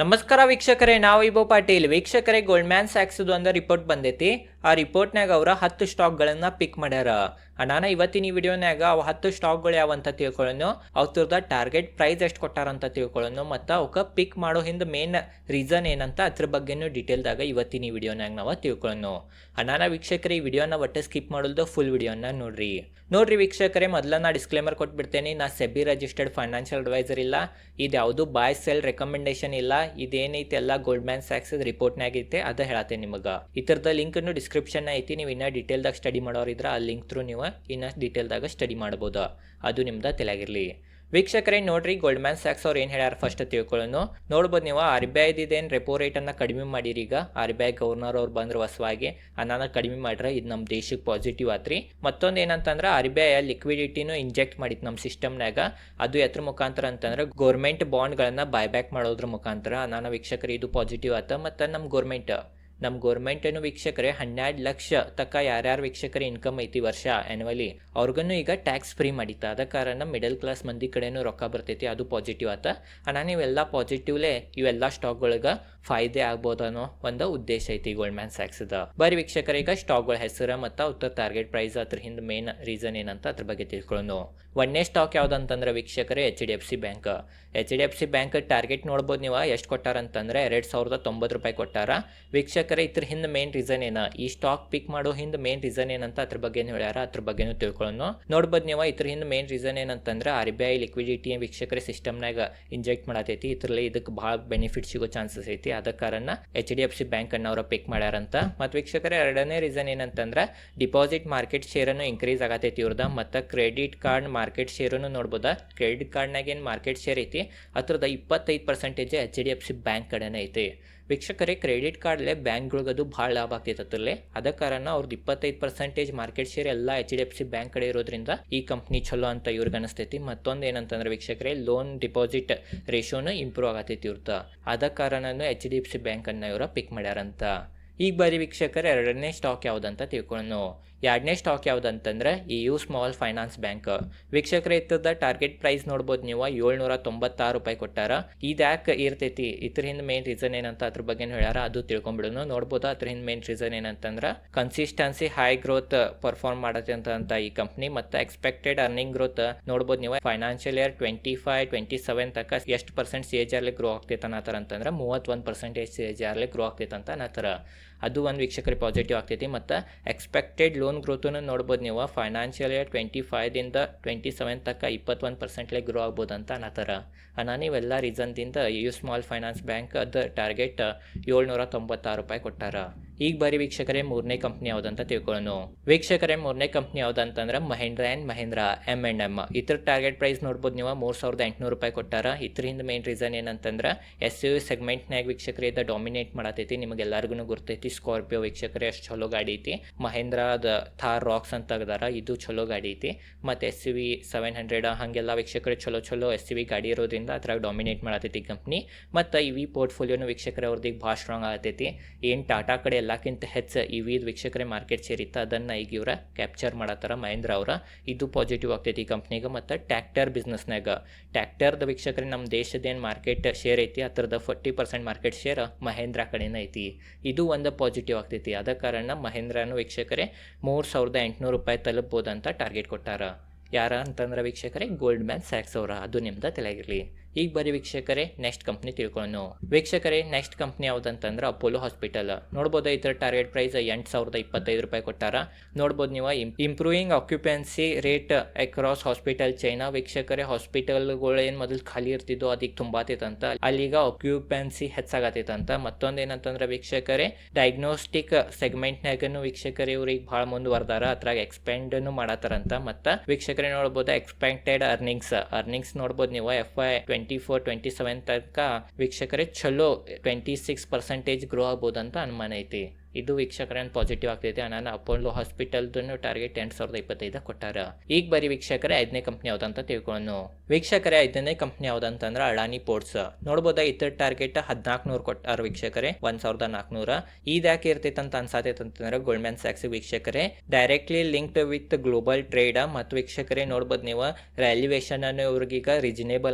ನಮಸ್ಕಾರ ವೀಕ್ಷಕರೇ ನಾವು ಇಬೋ ಪಾಟೀಲ್. ವೀಕ್ಷಕರೇ ಗೋಲ್ಡ್ಮ್ಯಾನ್ ಸ್ಯಾಕ್ಸ್ದು ಒಂದು ರಿಪೋರ್ಟ್ ಬಂದೈತಿ. ಆ ರಿಪೋರ್ಟ್ನಾಗ ಅವ್ರ ಹತ್ತು ಸ್ಟಾಕ್ಗಳನ್ನ ಪಿಕ್ ಮಾಡ್ಯಾರ. ನಾನು ಇವತ್ತಿನ ಈ ವಿಡಿಯೋನಾಗ ಅವು ಹತ್ತು ಸ್ಟಾಕ್ಗಳು ಯಾವ ಅಂತ ತಿಳ್ಕೊಳ್ಳೋನು ಅವ್ರದ ಟಾರ್ಗೆಟ್ ಪ್ರೈಸ್ ಎಷ್ಟು ಕೊಟ್ಟಾರ ಅಂತ ತಿಳ್ಕೊಳ್ಳೋನು ಮತ್ತು ಅವಕ್ಕೆ ಪಿಕ್ ಮಾಡೋ ಹಿಂದೆ ಮೇನ್ ರೀಸನ್ ಏನಂತ ಅದ್ರ ಬಗ್ಗೆನೂ ಡೀಟೇಲ್ದಾಗ ಇವತ್ತಿನ ಈ ವಿಡಿಯೋನಾಗ ನಾವು ತಿಳ್ಕೊಳ್ಳೋನು ಅನಾನ ವೀಕ್ಷಕರೇ ಈ ವಿಡಿಯೋನ ಒಟ್ಟೆ ಸ್ಕಿಪ್ ಮಾಡೋದು ಫುಲ್ ವಿಡಿಯೋನ ನೋಡ್ರಿ. ನೋಡ್ರಿ ವೀಕ್ಷಕರೇ, ಮೊದಲ ನಾ ಡಿಸ್ಕ್ಲೇಮರ್ ಕೊಟ್ಬಿಡ್ತೇನೆ, ನಾ ಸೆಬಿ ರಿಜಿಸ್ಟರ್ಡ್ ಫೈನಾನ್ಷಿಯಲ್ ಅಡ್ವೈಸರ್ ಇಲ್ಲ, ಇದು ಯಾವುದು ಬಾಯ್ ಸೆಲ್ ರೆಕಮೆಂಡೇಶನ್ ಇಲ್ಲ, ಇದೇನೈತೆ ಎಲ್ಲ ಗೋಲ್ಡ್ ಮ್ಯಾನ್ ಸ್ಯಾಕ್ಸ್ ರಿಪೋರ್ಟ್ನಾಗೈತೆ ಅದ ಹೇಳತ್ತೆ ನಿಮಗೆ. ಇತರದ ಲಿಂಕನ್ನು ಡಿಸ್ಕ್ರಿಪ್ಷನ್ ಐತಿ ನೀವು ಇನ್ನೂ ಡೀಟೇಲ್ದಾಗ ಸ್ಟಡಿ ಮಾಡೋರಿದ್ರೆ ಆ ಲಿಂಕ್ ಥ್ರೂ ನೀವು ಇನ್ನ ಡೀಟೇಲ್ದಾಗ ಸ್ಟಡಿ ಮಾಡ್ಬೋದು. ಅದು ನಿಮ್ದು ತಲೆಯಾಗಿರಲಿ ವೀಕ್ಷಕರೇ, ನೋಡ್ರಿ ಗೋಲ್ಡ್ ಮ್ಯಾನ್ ಸ್ಯಾಕ್ಸ್ ಅವ್ರು ಏನು ಹೇಳ್ಯಾರ ಫಸ್ಟ್ ತಿಳ್ಕೊಳ್ಳೋನು ನೋಡ್ಬೋದು ನೀವು ಆರ್ ಬಿ ಐದೇನು ರೆಪೋ ರೇಟನ್ನು ಕಡಿಮೆ ಮಾಡಿರಿ ಈಗ ಆರ್ ಬಿ ಐ ಗವರ್ನರ್ ಅವ್ರು ಬಂದ್ರೆ ಹೊಸವಾಗಿ ಅನ್ನ ಕಡಿಮೆ ಮಾಡ್ರೆ ಇದು ನಮ್ಮ ದೇಶಕ್ಕೆ ಪಾಸಿಟಿವ್ ಆತ್ರಿ. ಮತ್ತೊಂದು ಏನಂತಂದ್ರೆ ಆರ್ ಬಿ ಐ ಲಿಕ್ವಿಡಿಟಿನೂ ಇಂಜೆಕ್ಟ್ ಮಾಡಿತ್ತು ನಮ್ಮ ಸಿಸ್ಟಮ್ನಾಗ ಅದು ಎತ್ರ ಮುಖಾಂತರ ಅಂತಂದ್ರೆ ಗೌರ್ಮೆಂಟ್ ಬಾಂಡ್ಗಳನ್ನು ಬೈಬ್ಯಾಕ್ ಮಾಡೋದ್ರ ಮುಖಾಂತರ ಅನ್ನ ವೀಕ್ಷಕರು ಇದು ಪಾಸಿಟಿವ್ ಆತ ಮತ್ತು ನಮ್ಮ ಗೌರ್ಮೆಂಟ್ ನಮ್ಮ ಗೌರ್ಮೆಂಟನ್ನು ವೀಕ್ಷಕರೇ ಹನ್ನೆರಡು ಲಕ್ಷ ತಕ್ಕ ಯಾರ್ಯಾರು ವೀಕ್ಷಕರ ಇನ್ಕಮ್ ಐತಿ ವರ್ಷ ಆ್ಯನ್ವಲಿ ಅವ್ರಿಗೂ ಈಗ ಟ್ಯಾಕ್ಸ್ ಫ್ರೀ ಮಾಡಿತ್ತು. ಅದ ಕಾರಣ ಮಿಡಲ್ ಕ್ಲಾಸ್ ಮಂದಿ ಕಡೆನೂ ರೊಕ್ಕ ಬರ್ತೈತಿ, ಅದು ಪಾಸಿಟಿವ್ ಆತ. ಅಣ್ಣ, ನೀವೆಲ್ಲ ಪಾಸಿಟಿವ್ಲೇ ಇವೆಲ್ಲ ಸ್ಟಾಕ್ಗಳಿಗೆ ಫಾಯ್ದೆ ಆಗ್ಬೋದು ಅನ್ನೋ ಒಂದು ಉದ್ದೇಶ ಐತಿ ಗೋಲ್ಡ್ ಮ್ಯಾನ್ ಸ್ಯಾಕ್ಸ್ದ ಬರೀ ವೀಕ್ಷಕರ, ಈಗ ಸ್ಟಾಕ್ಗಳ ಹೆಸರು ಮತ್ತು ಅವ್ರ ಟಾರ್ಗೆಟ್ ಪ್ರೈಸ್ ಅದ್ರ ಹಿಂದೆ ಮೇನ್ ರೀಸನ್ ಏನಂತ ಅದ್ರ ಬಗ್ಗೆ ತಿಳ್ಕೊಳ್ಳೋಣ ಒಂದನೇ ಸ್ಟಾಕ್ ಯಾವ್ದಂತಂದ್ರೆ ವೀಕ್ಷಕರೇ H D F C bank H D F C bank target ನೋಡ್ಬೋದು ನೀವು, ಎಷ್ಟು ಕೊಟ್ಟಾರ ಅಂತಂದ್ರೆ ಎರಡು ಸಾವಿರದ ತೊಂಬತ್ತು ರೂಪಾಯಿ ಕೊಟ್ಟಾರ. ವೀಕ್ಷಕರೇ, ಇದ್ರ ಹಿಂದ್ ಮೇನ್ ರೀಸನ್ ಏನ? ಈ ಸ್ಟಾಕ್ ಪಿಕ್ ಮಾಡೋ ಹಿಂದ್ ಮೇನ್ ರೀಸನ್ ಏನಂತ ಅದ್ರ ಬಗ್ಗೆ ಹೇಳ್ಯಾರ, ಅದ್ರ ಬಗ್ಗೆನೂ ತಿಳ್ಕೊಳ್ಳೋಣ ನೋಡ್ಬೋದು ನೀವು, ಇದ್ರ ಹಿಂದ್ ಮೇನ್ ರೀಸನ್ ಏನಂತಂದ್ರೆ ಆರ್ ಬಿ ಐ ಲಿಕ್ವಿಡಿಟಿ ವೀಕ್ಷಕರ ಸಿಸ್ಟಮ್ನಾಗ ಇಂಜೆಕ್ಟ್ ಮಾಡತೈತಿ, ಇದ್ರಲ್ಲಿ ಇದಕ್ಕೆ ಭಾಳ ಬೆನಿಫಿಟ್ ಸಿಗೋ ಚಾನ್ಸಸ್ ಐತಿ. ಅದ ಕಾರಣ H D F C bank ಅನ್ನ ಅವ್ರ ಪಿಕ್ ಮಾಡ್ಯಾರಂತ. ಮತ್ತು ವೀಕ್ಷಕರ, ಎರಡನೇ ರೀಸನ್ ಏನಂತಂದ್ರೆ ಡಿಪಾಸಿಟ್ ಮಾರ್ಕೆಟ್ ಶೇರನ್ನು ಇನ್ಕ್ರೀಸ್ ಆಗತೈತಿ ಇವ್ರದ. ಮತ್ತು ಕ್ರೆಡಿಟ್ ಕಾರ್ಡ್ ಮಾರ್ಕೆಟ್ ಶೇರನ್ನು ನೋಡ್ಬೋದಾ. ಕ್ರೆಡಿಟ್ ಕಾರ್ಡ್ನಾಗ ಏನು ಮಾರ್ಕೆಟ್ ಶೇರ್ ಐತಿ? ಹತ್ರದ ಇಪ್ಪತ್ತೈದು percentage H D F C bank ಕಡೆನೇ ಐತಿ. ವೀಕ್ಷಕರೇ, ಕ್ರೆಡಿಟ್ ಕಾರ್ಡ್ಲೆ ಅದು ಭಾಳ ಲಾಭ ಆಗ್ತೈತೆ ಅದ್ರಲ್ಲಿ. ಅದ ಕಾರಣ ಅವ್ರದ್ದು ಇಪ್ಪತ್ತೈದು ಪರ್ಸೆಂಟೇಜ್ ಮಾರ್ಕೆಟ್ ಶೇರ್ ಎಲ್ಲ H D F C bank ಕಡೆ ಇರೋದ್ರಿಂದ ಈ ಕಂಪ್ನಿ ಚಲೋ ಅಂತ ಇವ್ರಿಗೆ ಅನಿಸ್ತೈತಿ. ಮತ್ತೊಂದು ಏನಂತಂದ್ರೆ ವೀಕ್ಷಕರೇ, ಲೋನ್ ಡಿಪಾಸಿಟ್ ರೇಷೋನ ಇಂಪ್ರೂವ್ ಆಗತೈತಿ ಇವ್ರದ್ದು ಅದ ಕಾರಣನೂ ಎಚ್ ಡಿ ಎಫ್ ಸಿ ಬ್ಯಾಂಕನ್ನು ಇವರು ಪಿಕ್ ಮಾಡ್ಯಾರಂತ. ಈಗ ಬರೀ ವೀಕ್ಷಕರ, ಎರಡನೇ ಸ್ಟಾಕ್ ಯಾವುದಂತ ತಿಳ್ಕೊಳ್ಳೋಣ ಎರಡನೇ ಸ್ಟಾಕ್ ಯಾವುದಂತಂದ್ರೆ ಈ ಯು ಸ್ಮಾಲ್ ಫೈನಾನ್ಸ್ ಬ್ಯಾಂಕ್ ವೀಕ್ಷಕರ, ಇತ್ತದ ಟಾರ್ಗೆಟ್ ಪ್ರೈಸ್ ನೋಡ್ಬೋದು ನೀವು. ಏಳ್ನೂರ ತೊಂಬತ್ತಾರು ರೂಪಾಯಿ ಕೊಟ್ಟಾರ. ಇದ್ಯಾಕೆ ಇರ್ತೈತಿ? ಇದ್ರ ಹಿಂದೆ ಮೇನ್ ರೀಸನ್ ಏನಂತ ಅದ್ರ ಬಗ್ಗೆ ಹೇಳ್ಯಾರ, ಅದು ತಿಳ್ಕೊಂಬಿಡೋಣ ನೋಡ್ಬೋದು ಅದ್ರ ಹಿಂದೆ ಮೇನ್ ರೀಸನ್ ಏನಂತಂದ್ರೆ ಕನ್ಸಿಸ್ಟೆನ್ಸಿ ಹೈ ಗ್ರೋತ್ ಪರ್ಫಾರ್ಮ್ ಮಾಡತ್ತೆ ಅಂತ ಈ ಕಂಪ್ನಿ ಮತ್ತು ಎಕ್ಸ್ಪೆಕ್ಟೆಡ್ ಅರ್ನಿಂಗ್ ಗ್ರೋತ್ ನೋಡ್ಬೋದು ನೀವು. Financial year twenty five twenty seven ತನಕ ಎಷ್ಟು ಪರ್ಸೆಂಟ್ ಸಿ ಎಚ್ ಆರ್ಲಿ ಗ್ರೋ ಆಗ್ತೈತೆ ಅನ್ನತ್ತಾರ ಅಂತಂದ್ರೆ, ಮೂವತ್ತೊಂದು ಪರ್ಸೆಂಟೇಜ್ ಸಿ ಎಚ್ ಆರ್ಲಿ ಗ್ರೋ ಆಗ್ತೈತೆ ಅಂತ ಅನ್ನತ್ತಾರ ಅದು ಒಂದು ವೀಕ್ಷಕರಿಗೆ ಪಾಸಿಟಿವ್ ಆಗ್ತೈತಿ. ಮತ್ತು ಎಕ್ಸ್ಪೆಕ್ಟೆಡ್ ಲೋನ್ ಗ್ರೋತನ್ನು ನೋಡ್ಬೋದು ನೀವು. ಫೈನಾನ್ಷಿಯಲ್ ಇಯರ್ ಟ್ವೆಂಟಿ ಫೈವ್ದಿಂದ ಟ್ವೆಂಟಿ ಸೆವೆನ್ ತನಕ ಇಪ್ಪತ್ತೊಂದು ಪರ್ಸೆಂಟ್ಲೆ ಗ್ರೋ ಆಗ್ಬೋದು ಅಂತ ಅನ್ನತ್ತಾರ ನಾನು ಇವೆಲ್ಲ ರೀಸನ್ದಿಂದ ಯು ಸ್ಮಾಲ್ ಫೈನಾನ್ಸ್ ಬ್ಯಾಂಕ್ ಅದು ಟಾರ್ಗೆಟ್ ಏಳ್ನೂರ ತೊಂಬತ್ತಾರು ರೂಪಾಯಿ ಕೊಟ್ಟಾರ. ಈಗ ಬರೀ ವೀಕ್ಷಕರೇ ಮೂರನೇ ಕಂಪ್ನಿ ಯಾವುದಂತ ತಿಳ್ಕೊಳ್ಳೋಣ. ವೀಕ್ಷಕರೇ ಮೂರನೇ company ಯಾವ್ದಂತಂದ್ರೆ Mahindra and Mahindra M and M ಇತರ ಟಾರ್ಗೆಟ್ ಪ್ರೈಸ್ ನೋಡ್ಬೋದು ನೀವು, ಮೂರು ಸಾವಿರದ ಎಂಟುನೂರು ರೂಪಾಯಿ ಕೊಟ್ಟಾರ. ಇದರಿಂದ ಮೇನ್ ರೀಸನ್ ಏನಂತಂದ್ರೆ ಎಸ್ ಯು ಸೆಗ್ಮೆಂಟ್ನಾಗ ವೀಕ್ಷಕರೇ ಇದ ಡಾಮಿನೇಟ್ ಮಾಡತೈತಿ. ನಿಮಗೆಲ್ಲರಿಗೂ ಗುರ್ತೈತಿ. ಸ್ಕಾರ್ಪಿಯೋ ವೀಕ್ಷಕರೇ ಅಷ್ಟು ಚಲೋ ಗಾಡಿ ಐತಿ. ಮಹೇಂದ್ರದ ಥಾರ್ ರಾಕ್ಸ್ ಅಂತ ತೆಗ್ದಾರ ಇದು ಚಲೋ ಗಾಡಿ ಐತಿ. ಮತ್ತು S U V seven hundred ಹಾಗೆಲ್ಲ ವೀಕ್ಷಕರು ಚಲೋ ಚಲೋ ಎಸ್ ವಿ ಗಾಡಿ ಇರೋದ್ರಿಂದ ಅದ್ರಾಗ ಡಾಮಿನೇಟ್ ಮಾಡತೈತಿ ಕಂಪ್ನಿ ಮತ್ತು ಇವಿ ವಿ ಪೋರ್ಟ್ಫೋಲಿಯೋನು ವೀಕ್ಷಕರ ಅವ್ರದ್ದು ಭಾಳ ಸ್ಟ್ರಾಂಗ್ ಆಗತೈತಿ. ಏನು ಟಾಟಾ ಕಡೆ ಎಲ್ಲಕ್ಕಿಂತ ಹೆಚ್ಚು ಇ ವಿ ವೀಕ್ಷಕರೇ ಮಾರ್ಕೆಟ್ ಶೇರ್ ಇತ್ತು ಅದನ್ನು ಈಗ ಇವರ ಕ್ಯಾಪ್ಚರ್ ಮಾಡತ್ತಾರ ಮಹೇಂದ್ರ ಅವರ. ಇದು ಪಾಸಿಟಿವ್ ಆಗ್ತೈತಿ ಈ ಕಂಪ್ನಿಗೆ ಮತ್ತು ಟ್ಯಾಕ್ಟರ್ ಬಿಸ್ನೆಸ್ನಾಗ ಟ್ಯಾಕ್ಟರ್ದ ವೀಕ್ಷಕರೇ ನಮ್ಮ ದೇಶದೇನು ಮಾರ್ಕೆಟ್ ಶೇರ್ ಐತಿ ಅದರದ forty percent market share Mahindra ಕಡೆನೇ ಐತಿ. ಇದು ಒಂದು ಪಾಸಿಟಿವ್ ಆಗ್ತೈತಿ. ಅದ ಕಾರಣ ಮಹೇಂದ್ರನು ವೀಕ್ಷಕರೇ ಮೂರು ಸಾವಿರದ ಎಂಟುನೂರು ರೂಪಾಯಿ ತಲುಪ್ಬೋದಂತ ಟಾರ್ಗೆಟ್ ಕೊಟ್ಟಾರ. ಯಾರ ಅಂತಂದ್ರೆ ವೀಕ್ಷಕರೇ? ಗೋಲ್ಡ್ ಮ್ಯಾನ್ ಸ್ಯಾಕ್ಸ್ ಅವರ. ಅದು ನಿಮ್ದು ತಲೆಗಿರಲಿ ಈಗ ಬರೀ ವೀಕ್ಷಕರೇ ನೆಕ್ಸ್ಟ್ ಕಂಪ್ನಿ ತಿಳ್ಕೊಳ್ಳೋಣ ವೀಕ್ಷಕರೇ ನೆಕ್ಸ್ಟ್ ಕಂಪ್ನಿ ಯಾವುದಂತಂದ್ರೆ ಅಪೋಲೋ ಹಾಸ್ಪಿಟಲ್ ನೋಡ್ಬೋದು ಇದರ ಟಾರ್ಗೆಟ್ ಪ್ರೈಸ್ ಎಂಟು ಸಾವಿರದ ಇಪ್ಪತ್ತೈದು ರೂಪಾಯಿ ಕೊಟ್ಟಾರ. ನೋಡ್ಬೋದು ನೀವು improving occupancy rate across hospital chain ವೀಕ್ಷಕರೇ ಹಾಸ್ಪಿಟಲ್ಗಳು ಏನು ಮೊದಲು ಖಾಲಿ ಇರ್ತಿದ್ದು ಅದಕ್ಕೆ ತುಂಬಾತಿತ್ತಂತ ಅಲ್ಲಿಗ ಆಕ್ಯುಪೆನ್ಸಿ ಹೆಚ್ಚಾಗತ್ತಿತ್ತಂತ ಮತ್ತೊಂದು ಏನಂತಂದ್ರೆ ವೀಕ್ಷಕರೇ ಡಯಾಗ್ನೋಸ್ಟಿಕ್ ಸೆಗ್ಮೆಂಟ್ನಾಗನು ವೀಕ್ಷಕರೇ ಇವ್ರಿಗೆ ಭಾಳ ಮುಂದುವರೆದಾರ ಅದ್ರಾಗ ಎಕ್ಸ್ಪೆಂಡನ್ನು ಮಾಡತ್ತಾರಂತ. ಮತ್ತ ವೀಕ್ಷಕರೇ ನೋಡ್ಬೋದು ಎಕ್ಸ್ಪೆಕ್ಟೆಡ್ ಅರ್ನಿಂಗ್ಸ್ ಅರ್ನಿಂಗ್ಸ್ ನೋಡ್ಬೋದು ನೀವು F Y twenty four twenty seven ತನಕ ವೀಕ್ಷಕರೇ ಚಲೋ ಟ್ವೆಂಟಿ ಸಿಕ್ಸ್ ಪರ್ಸೆಂಟೇಜ್ ಗ್ರೋ ಆಗ್ಬೋದು ಅಂತ ಅನುಮಾನ ಐತಿ. ಇದು ವೀಕ್ಷಕರೇನು ಪಾಸಿಟಿವ್ ಆಗ್ತೈತಿ. ನಾನು ಅಪೋಲೋ ಹಾಸ್ಪಿಟಲ್ದನ್ನು ಟಾರ್ಗೆಟ್ ಎಂಟು ಸಾವಿರದ ಇಪ್ಪತ್ತೈದು ಕೊಟ್ಟಾರ. ಈಗ ಬರೀ ವೀಕ್ಷಕರೇ ಐದನೇ ಕಂಪ್ನಿ ಯಾವ್ದಂತ ತಿಳ್ಕೊಳ್ಳೋಣ. ವೀಕ್ಷಕರೇ, ಐದನೇ ಕಂಪ್ನಿ ಯಾವ್ದಂತಂದ್ರೆ ಅಳಾನಿ ಪೋರ್ಟ್ಸ್ ನೋಡ್ಬೋದಾ ಇತರ ಟಾರ್ಗೆಟ್ ಹದಿನಾಲ್ಕು ನೂರು ಕೊಟ್ಟಾರ ವೀಕ್ಷಕರೇ, ಒಂದ್ ಸಾವಿರದ ನಾಲ್ಕುನೂರ. ಇದು ಯಾಕೆ ಇರ್ತೈತೆ ಅಂತ ಅನ್ಸಾತೈತೆ ಅಂತಂದ್ರೆ ಗೋಲ್ಡ್ಮ್ಯಾನ್ ಸ್ಯಾಕ್ಸ್ ವೀಕ್ಷಕರೇ directly linked with global trade ಮತ್ತು ವೀಕ್ಷಕರೇ ನೋಡ್ಬೋದು ನೀವು ವ್ಯಾಲ್ಯೂಯೇಷನ್ ಅನ್ನು ಇವ್ರಿಗೀಗ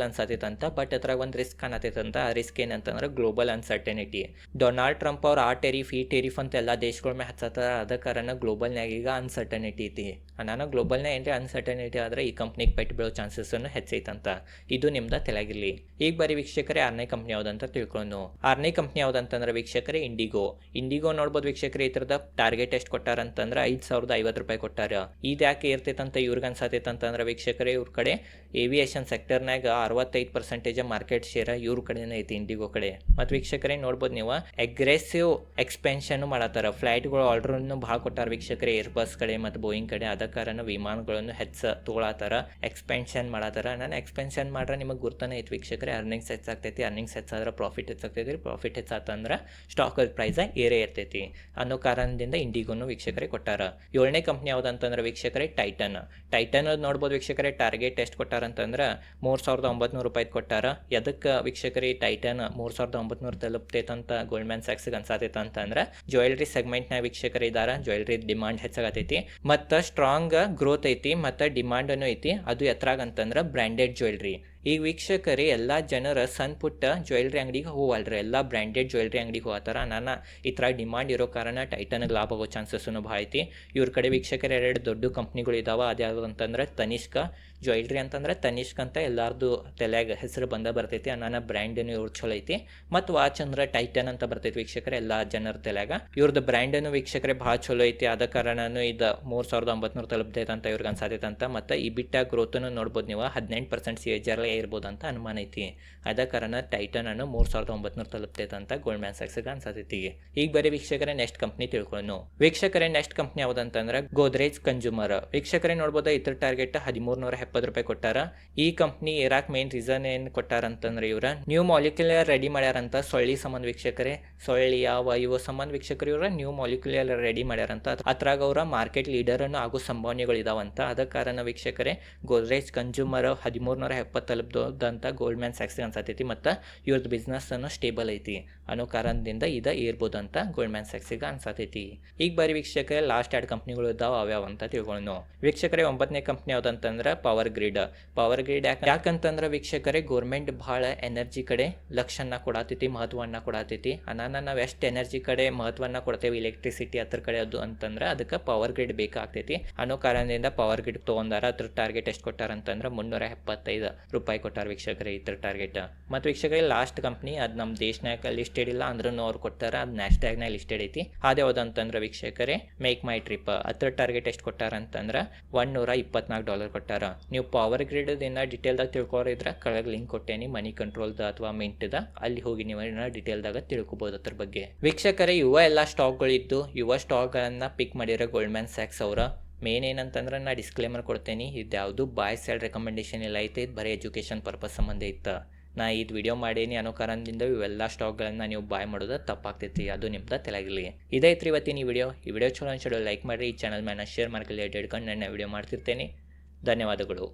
ಅನ್ಸಾತೈತೆ ಅಂತ ಬಟ್ ಅದ್ರಾಗ ಒಂದು ರಿಸ್ಕ್ ಅಂತ. ಆ ರಿಸ್ಕ್ ಏನಂತಂದ್ರೆ ಗ್ಲೋಬಲ್ ಅನ್ಸರ್ಟನಿಟಿ ಡೊನಾಲ್ಡ್ ಟ್ರಂಪ್ ಅವ್ರು ಆ ಟೆರಿಫ್ ಈ ಟೆರಿಫ್ ಅಂತ ಎಲ್ಲ ದೇಶಗಳ ಮೇಲೆ ಹಚ್ಚತ್ತಾರ ಅದ ಕಾರಣ ಗ್ಲೋಬಲ್ನಾಗ ಈಗ ಅನ್ಸರ್ಟನಿಟಿ ಐತಿ. ನಾನು ಗ್ಲೋಬಲ್ನಾಗ ಏನ್ರಿ ಅನ್ಸರ್ಟನಿಟಿ ಆದರೆ ಈ ಕಂಪ್ನಿಗೆ ಪೆಟ್ಟು ಬೀಳೋ ಚಾನ್ಸಸ್ ಹೆಚ್ಚೈತಂತ ಇದು ನಿಮ್ದ ತೆಲಾಗಿರ್ಲಿ ಈಗ ಬರೀ ವೀಕ್ಷಕರೇ ಆರನೇ ಕಂಪ್ನಿ ಯಾವ್ದಂತ ತಿಳ್ಕೊಂಡು ಆರನೇ ಕಂಪ್ನಿ ಯಾವ್ದಂತಂದ್ರೆ ವೀಕ್ಷಕರೇ ಇಂಡಿಗೋ ಇಂಡಿಗೋ ನೋಡ್ಬೋದು ವೀಕ್ಷಕರೇ ಈ ಥರದ ಟಾರ್ಗೆಟ್ ಎಷ್ಟು ಕೊಟ್ಟಾರ ಅಂತಂದ್ರೆ ಐದು ಸಾವಿರದ ಐವತ್ತು ರೂಪಾಯಿ ಕೊಟ್ಟಾರ. ಇದು ಯಾಕೆ ಇರ್ತೈತಂತ ಇವ್ರಿಗೆ ಅನ್ಸತೈತೆ ಅಂತಂದ್ರೆ ವೀಕ್ಷಕರೇ ಇವ್ರ ಕಡೆ ಏವಿಯೇಷನ್ ಸೆಕ್ಟರ್ನಾಗ ಅರವತ್ತೈದು ಪರ್ಸೆಂಟೇಜ್ ಮಾರ್ಕೆಟ್ ಶೇರ್ ಇವ್ರ ಕಡೆನೇ ಐತಿ ಇಂಡಿಗೋ ಕಡೆ. ಮತ್ತು ವೀಕ್ಷಕರೇ ನೋಡ್ಬೋದು ನೀವು ಅಗ್ರೆಸಿವ್ ಎಕ್ಸ್ಪೆನ್ಷನ್ ಮಾಡತ್ತಾರ. ಫ್ಲೈಟ್ಗಳು ಆರ್ಡ್ರನ್ನು ಭಾಳ ಕೊಟ್ಟಾರ ವೀಕ್ಷಕರೇ. ಏರ್ಬಸ್ ಕಡೆ ಮತ್ತು ಬೋಯಿಂಗ್ ಕಡೆ ಅದ ಕಾರಣ ವಿಮಾನಗಳನ್ನು ಹೆಚ್ಚ ತೊಗೊಳತ್ತಾರ ಎಕ್ಸ್ಪೆನ್ಷನ್ ಮಾಡತ್ತಾರ. ನಾನು ಎಕ್ಸ್ಪೆನ್ಷನ್ ಮಾಡ್ರೆ ನಿಮಗೆ ಗುರ್ತಾನೆ ಐತಿ ವೀಕ್ಷಕರೇ. ಅರ್ನಿಂಗ್ಸ್ ಹೆಚ್ಚಾಗ್ತೈತಿ ಅರ್ನಿಂಗ್ಸ್ ಹೆಚ್ಚಾದ್ರೆ ಪ್ರಾಫಿಟ್ ಹೆಚ್ಚಾಗ್ತೈತಿ ಪ್ರಾಫಿಟ್ ಹೆಚ್ಚಾತಂದ್ರೆ ಸ್ಟಾಕ್ ಪ್ರೈಸ್ ಏರೇ ಇರ್ತೈತಿ ಅನ್ನೋ ಕಾರಣದಿಂದ ಇಂಡಿಗೋನು ವೀಕ್ಷಕರೇ ಕೊಟ್ಟಾರ. ಏಳನೇ ಕಂಪ್ನಿ ಯಾವ್ದಂತಂದ್ರೆ ವೀಕ್ಷಕರೇ? ಟೈಟನ್ ಟೈಟನ್ ನೋಡ್ಬೋದು ವೀಕ್ಷಕರೇ. ಟಾರ್ಗೆಟ್ ಎಷ್ಟು ಕೊಟ್ಟಾರ ಅಂತಂದ್ರೆ ಮೂರು ಸಾವಿರದ ಒಂಬತ್ನೂರು ರೂಪಾಯಿ ಕೊಟ್ಟಾರ. ಎದಕ್ಕೆ ವೀಕ್ಷಕರೇ ಟೈಟನ್ ಮೂರು ಸಾವಿರದ ಒಂಬತ್ನೂರು ತಲುಪ್ತೈತಂತ ಗೋಲ್ಡ್ಮ್ಯಾನ್ ಸ್ಯಾಕ್ಸ್ಗೆ ಅನ್ಸಾತೈತೆ ಅಂತಂದ್ರೆ ಜ್ಯುವೆಲ್ರಿ ಸೆಗ್ಮೆಂಟ್ನ ವೀಕ್ಷಕರ ಇದಾರ. ಜ್ಯುವೆಲ್ರಿ ಡಿಮಾಂಡ್ ಹೆಚ್ಚಾಗತೈತಿ. ಮತ್ತು ಸ್ಟ್ರಾಂಗ್ ಗ್ರೋತ್ ಐತಿ, ಮತ್ತು ಡಿಮಾಂಡನು ಐತಿ. ಅದು ಎತ್ರಾಗ ಅಂತಂದ್ರೆ ಬ್ರ್ಯಾಂಡೆಡ್ ಜ್ಯುವೆಲ್ರಿ ಈಗ ವೀಕ್ಷಕರೇ, ಎಲ್ಲ ಜನರ ಸಣ್ಣ ಪುಟ್ಟ ಜ್ಯುವೆಲ್ರಿ ಅಂಗಡಿಗೆ ಹೋಗಲ್ರಿ ಎಲ್ಲ ಬ್ರ್ಯಾಂಡೆಡ್ ಜ್ಯುವೆಲ್ರಿ ಅಂಗಡಿಗೆ ಹೋಗ್ತಾರ ನಾನು ಈ ಥರ ಡಿಮಾಂಡ್ ಇರೋ ಕಾರಣ ಟೈಟನ್ಗೆ ಲಾಭ ಆಗೋ ಚಾನ್ಸಸ್ಸೂ ಭಾಳ ಐತಿ. ಇವ್ರ ಕಡೆ ವೀಕ್ಷಕರು ಎರಡು ದೊಡ್ಡ ಕಂಪ್ನಿಗಳು ಇದಾವೆ. ಅದ್ಯಾವುದು ಅಂತಂದ್ರೆ ತನಿಷ್ಕ ಜ್ಯುವೆಲ್ರಿ ಅಂತಂದ್ರೆ ತನಿಷ್ಕ ಅಂತ ಎಲ್ಲಾರ್ದು ತಲೆಯಾಗ ಹೆಸರು ಬಂದ ಬರ್ತೈತಿ. ನನ್ನ ಬ್ರ್ಯಾಂಡನ್ನು ಇವ್ರು ಚಲೋ ಐತಿ. ಮತ್ತು ವಾಚ್ ಅಂದ್ರೆ ಟೈಟನ್ ಅಂತ ಬರ್ತೈತಿ ವೀಕ್ಷಕರೆ, ಎಲ್ಲ ಜನರ ತಲೆಯಾಗ. ಇವ್ರದ್ದು ಬ್ರ್ಯಾಂಡನ್ನು ವೀಕ್ಷಕರೇ ಭಾಳ ಚಲೋ ಐತಿ. ಆದ ಕಾರಣನೂ ಇದು ಮೂರು ಸಾವಿರದ ಒಂಬತ್ನೂರು ತಲುಪ್ತೈತೆ ಅಂತ ಇವ್ರಿಗೆ ಅನ್ಸಾತೈತೆ ಅಂತ ಮತ್ತು ಈ ಬಿಟ್ಟ ಗ್ರೋತನ್ನು ನೋಡ್ಬೋದು ನೀವು. ಹದಿನೆಂಟು ಪರ್ಸೆಂಟ್ ಸಿ ಎಚ್ ಇರ್ಬೋದು ಅಂತ ಅನುಮಾನ ಐತಿ. ಆದ ಕಾರಣ ಟೈಟನ್ ಅನ್ನು ಮೂರು ಸಾವಿರದ ಒಂಬತ್ತನೂರ ತಲುಪ್ತೈತೆ ಅಂತ ಗೋಲ್ಡ್ ಮ್ಯಾನ್ ಅನ್ಸತೈತಿ. ಈಗ ಬರೀ ವೀಕ್ಷಕರೇ ನೆಕ್ಸ್ಟ್ ಕಂಪ್ನಿ ತಿಳ್ಕೊಳ್ಳೋಣ ವೀಕ್ಷಕರೇ ನೆಕ್ಸ್ಟ್ ಕಂಪ್ನಿ ಯಾವ್ದಂತಂದ್ರೆ ಗೋದ್ರೇಜ್ ಕನ್ಸ್ಯೂಮರ್ ವೀಕ್ಷಕರೇ ನೋಡ್ಬೋದು ಇತರ ಟಾರ್ಗೆಟ್ ಹದಿಮೂರು ನೂರ ಎಪ್ಪತ್ತು ರೂಪಾಯಿ ಕೊಟ್ಟಾರ. ಈ ಕಂಪ್ನಿ ಇರಾಕ್ ಮೇನ್ ರೀಸನ್ ಏನು ಕೊಟ್ಟಾರ ಅಂತಂದ್ರೆ ಇವ್ರ ನ್ಯೂ ಮಾಲಿಕ್ಯುಲರ್ ರೆಡಿ ಮಾಡ್ಯಾರಂತ ಸೊಳ್ಳಿ ಸಂಬಂಧ ವೀಕ್ಷಕರೇ. ಸೊಳ್ಳಿ, ಯಾವ ಇವ ಸಂಬಂಧ ವೀಕ್ಷಕರು ಇವ್ರ ನ್ಯೂ ಮಾಲಿಕ್ಯುಲರ್ ರೆಡಿ ಮಾಡ್ಯಾರಂತ. ಅದ್ರಾಗ ಅವರ ಮಾರ್ಕೆಟ್ ಲೀಡರ್ ಅನ್ನು ಆಗೋ ಸಂಭಾವನೆಗಳು ಇದಾವಂತ ಅದ ಕಾರಣ ವೀಕ್ಷಕರೇ ಗೋದ್ರೇಜ್ ಕನ್ಸ್ಯೂಮರ್ ಹದಿಮೂರು ನೂರ ಎಪ್ಪತ್ತು ತಲುಪ್ದಂತ ಗೋಲ್ಡ್ ಮ್ಯಾನ್ ಸ್ಯಾಕ್ಸಿಗೆ ಅನ್ಸತೈತಿ, ಮತ್ತು ಇವ್ರದ್ದು ಬಿಸ್ನೆಸ್ ಅನ್ನೋ ಸ್ಟೇಬಲ್ ಐತಿ ಅನ್ನೋ ಕಾರಣದಿಂದ ಇದು ಏರ್ಬೋದು ಅಂತ ಗೋಲ್ಡ್ ಮ್ಯಾನ್ ಸ್ಯಾಕ್ಸಿಗೆ ಅನ್ಸತೈತಿ. ಈಗ ಬರೀ ವೀಕ್ಷಕರೇ ಲಾಸ್ಟ್ ಎರಡು ಕಂಪ್ನಿಗಳು ಇದಾವ, ಅವ್ಯಾವ ಅಂತ ತಿಳ್ಕೊಳ್ಳೋಣ ವೀಕ್ಷಕರೇ ಒಂಬತ್ತನೇ ಕಂಪ್ನಿ ಯಾವ್ದಂತಂದ್ರೆ ಪವರ್ ಗ್ರಿಡ್ ಪವರ್ ಗ್ರಿಡ್ ಯಾಕೆ ಯಾಕಂತಂದ್ರೆ ವೀಕ್ಷಕರೇ ಗೋರ್ಮೆಂಟ್ ಭಾಳ ಎನರ್ಜಿ ಕಡೆ ಲಕ್ಷನ್ನ ಕೊಡತೈತಿ ಮಹತ್ವವನ್ನು ಕೊಡತೈತಿ. ಅನಾನ ನಾವು ಎಷ್ಟು ಎನರ್ಜಿ ಕಡೆ ಮಹತ್ವವನ್ನು ಕೊಡ್ತೇವೆ ಎಲೆಕ್ಟ್ರಿಸಿಟಿ ಅದ್ರ ಕಡೆ ಅದು ಅಂತಂದ್ರೆ ಅದಕ್ಕೆ ಪವರ್ ಗ್ರಿಡ್ ಬೇಕಾಗ್ತೈತಿ ಅನ್ನೋ ಕಾರಣದಿಂದ ಪವರ್ ಗ್ರಿಡ್ ತೊಗೊಂಡಾರ ಅದ್ರ ಟಾರ್ಗೆಟ್ ಎಷ್ಟು ಕೊಟ್ಟಾರ ಅಂತಂದ್ರೆ ಮುನ್ನೂರ ಎಪ್ಪತ್ತೈದು ಕೊಟ್ಟಾರ ವೀಕ್ಷಕರೇ ಇದ್ರ ಟಾರ್ಗೆಟ್ ಮತ್ತು ವೀಕ್ಷಕರೇ ಲಾಸ್ಟ್ ಕಂಪ್ನಿ ಅದು ನಮ್ಮ ದೇಶನಾಗ ಲಿಸ್ಟೆಡ್ ಇಲ್ಲ ಅಂದ್ರೂ ಅವ್ರು ಕೊಟ್ಟಾರ, ಅದು ನ್ಯಾಸ್ಟ್ಯಾಗ್ನಾಗ ಲಿಸ್ಟೆಡ್ ಐತಿ. ಅದು ಅಂತಂದ್ರೆ ವೀಕ್ಷಕರೇ ಮೇಕ್ ಮೈ ಟ್ರಿಪ್ ಅದ್ರ ಟಾರ್ಗೆಟ್ ಎಷ್ಟು ಕೊಟ್ಟಾರ ಅಂತಂದ್ರೆ ಒನ್ ನೂರ ಇಪ್ಪತ್ನಾಲ್ಕು ಡಾಲರ್ ಕೊಟ್ಟಾರ. ನೀವು ಪವರ್ ಗ್ರಿಡ್ ಇನ್ನ ಡಿಟೇಲ್ದಾಗ ತಿಳ್ಕೊರಿದ್ರೆ, ಕೆಳಗೆ ಲಿಂಕ್ ಕೊಟ್ಟೇನಿ ಮನಿ ಕಂಟ್ರೋಲ್ದ ಅಥವಾ ಮಿಂಟ್ದ ಅಲ್ಲಿ ಹೋಗಿ ನೀವು ಡಿಟೇಲ್ದಾಗ ತಿಳ್ಕೊಬೋದು ಅದ್ರ ಬಗ್ಗೆ. ವೀಕ್ಷಕರೇ, ಯುವ ಎಲ್ಲ ಸ್ಟಾಕ್ಗಳಿದ್ದು ಯುವ ಸ್ಟಾಕ್ಗಳನ್ನು ಪಿಕ್ ಮಾಡಿರೋ ಗೋಲ್ಡ್ಮ್ಯಾನ್ ಸ್ಯಾಕ್ಸ್ ಅವರ ಮೇನ್ ಏನಂತಂದ್ರೆ ನಾ ಡಿಸ್ಕ್ಲೇಮರ್ ಕೊಡ್ತೇನೆ, ಇದು ಯಾವುದು ಬಾಯ್ ಸೈಡ್ ರೆಕಮೆಂಡೇಶನ್ ಇಲ್ಲ ಐತೆ, ಇದು ಬರೀ ಎಜುಕೇಷನ್ ಪರ್ಪಸ್ ಸಂಬಂಧ ಇತ್ತು. ನಾ ಇದು ವಿಡಿಯೋ ಮಾಡೇನಿ ಅನ್ನೋ ಕಾರಣದಿಂದ ಇವೆಲ್ಲ ಸ್ಟಾಕ್ಗಳನ್ನು ನೀವು ಬಾಯ್ ಮಾಡೋದು ತಪ್ಪಾಗ್ತೈತಿ, ಅದು ನಿಮ್ದು ತಲೆಗಿರಲಿ. ಇದೈತ್ರಿ ಇವತ್ತಿನ ಈ ವಿಡಿಯೋ ಈ ವಿಡಿಯೋ ಚಲೋ ಅನ್ಸೋ ಲೈಕ್ ಮಾಡಿರಿ, ಈ ಚಾನಲ್ ಮೇಲೆ ಶೇರ್ ಮಾಡ್ಕೊಳ್ಳಿ ಹಿಡ್ಕೊಂಡು ನನ್ನ ವಿಡಿಯೋ ಮಾಡ್ತಿರ್ತೇನೆ. ಧನ್ಯವಾದಗಳು.